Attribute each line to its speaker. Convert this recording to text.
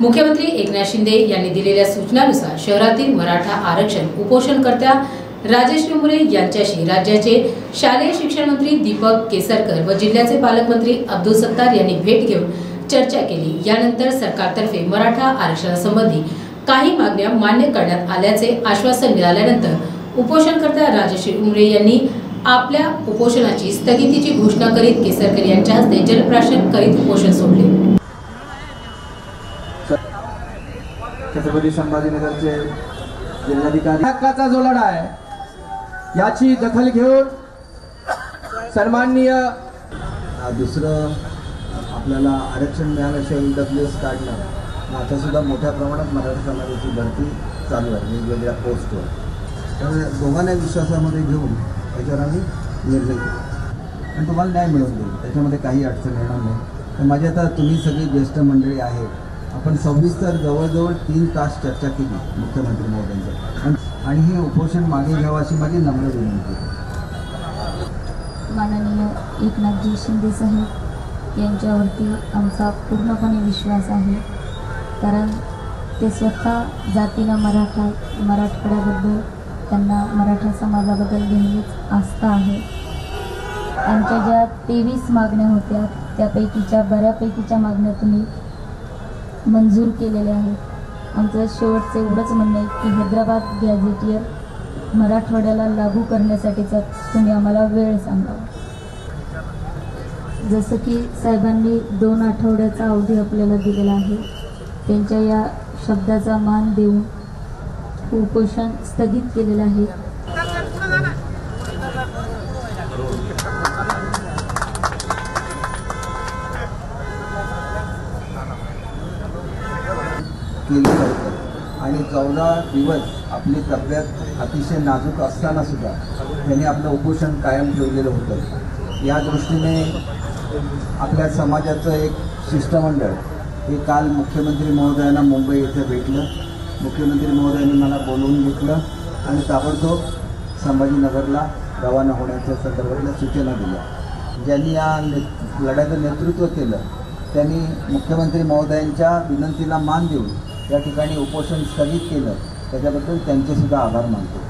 Speaker 1: मुख्यमंत्री एकनाथ शिंदे यांनी दिलेल्या सूचनानुसार शहरातील मराठा आरक्षण उपोषणकर्त्या राजेश्री मुरे यांच्याशी राज्याचे शालेय शिक्षण मंत्री दीपक केसरकर व जिल्ह्याचे पालकमंत्री अब्दुल सत्तार यांनी भेट घेऊन चर्चा केली. यानंतर सरकारतर्फे मराठा आरक्षणासंबंधी काही मागण्या मान्य करण्यात आल्याचे आश्वासन मिळाल्यानंतर उपोषणकर्त्या राजेश उमरे यांनी आपल्या उपोषणाची स्थगितीची घोषणा करीत केसरकर यांच्या हस्ते जलप्राशन करीत उपोषण सोडले.
Speaker 2: छत्रपती संभाजीनगरचे जिल्हाधिकारी. हक्काचा जो लढा आहे याची दखल घेऊन सन्माननीय
Speaker 3: दुसरं आपल्याला आरक्षण मिळाल्याशिवाय डब्ल्यू एस काढणं आता सुद्धा मोठ्या प्रमाणात मराठा समाजाची भरती चालू आहे वेगवेगळ्या पोस्टवर. त्यामुळे दोघांना विश्वासामध्ये घेऊन त्याच्यावर आम्ही निर्णय घेऊ. आणि तुम्हाला न्याय मिळवून देऊ त्याच्यामध्ये काही अडचण येणार नाही. तर माझी आता तुम्ही सगळी ज्येष्ठ मंडळी आहेत आपण सविस्तर जवळजवळ तीन तास चर्चा केली मुख्यमंत्री महोदयांच्या. आणि- हे उपोषण मागे घ्यावं अशी माझी नम्र विनंती
Speaker 4: माननीय एकनाथजी शिंदे साहेब यांच्यावरती आमचा पूर्णपणे विश्वास आहे. कारण ते स्वतः जातीला मराठा मराठवाड्याबद्दल त्यांना मराठा समाजाबद्दल नेहमीच आस्था आहे. आमच्या ज्या तेवीस मागण्या होत्या त्यापैकीच्या बऱ्यापैकीच्या मागण्या तुम्ही मंजूर केलेले आहेत. आमचं शेवटचं एवढंच म्हणणं आहे की हैदराबाद गॅझेटियर मराठवाड्याला लागू करण्यासाठीचा तुम्ही आम्हाला वेळ सांगावा जसं की साहेबांनी दोन आठवड्याचा अवधी आपल्याला दिलेला आहे त्यांच्या या शब्दाचा मान देऊन उपोषण स्थगित केलेलं आहे.
Speaker 3: केली होतं आणि चौदा दिवस आपली तब्येत अतिशय नाजूक असताना सुद्धा त्यांनी आपलं उपोषण कायम ठेवलेलं होतं. या दृष्टीने आपल्या समाजाचं एक शिष्टमंडळ हे काल मुख्यमंत्री महोदयांना मुंबई येथे भेटलं. मुख्यमंत्री महोदयांनी मला बोलवून घेतलं आणि ताबडतोब संभाजीनगरला रवाना होण्याच्या संदर्भातल्या सूचना दिल्या. ज्यांनी या ने लढ्याचं नेतृत्व केलं त्यांनी मुख्यमंत्री महोदयांच्या विनंतीला मान देऊन या ठिकाणी उपोषण स्थगित केलं त्याच्याबद्दल त्यांचेसुद्धा आभार मानतो.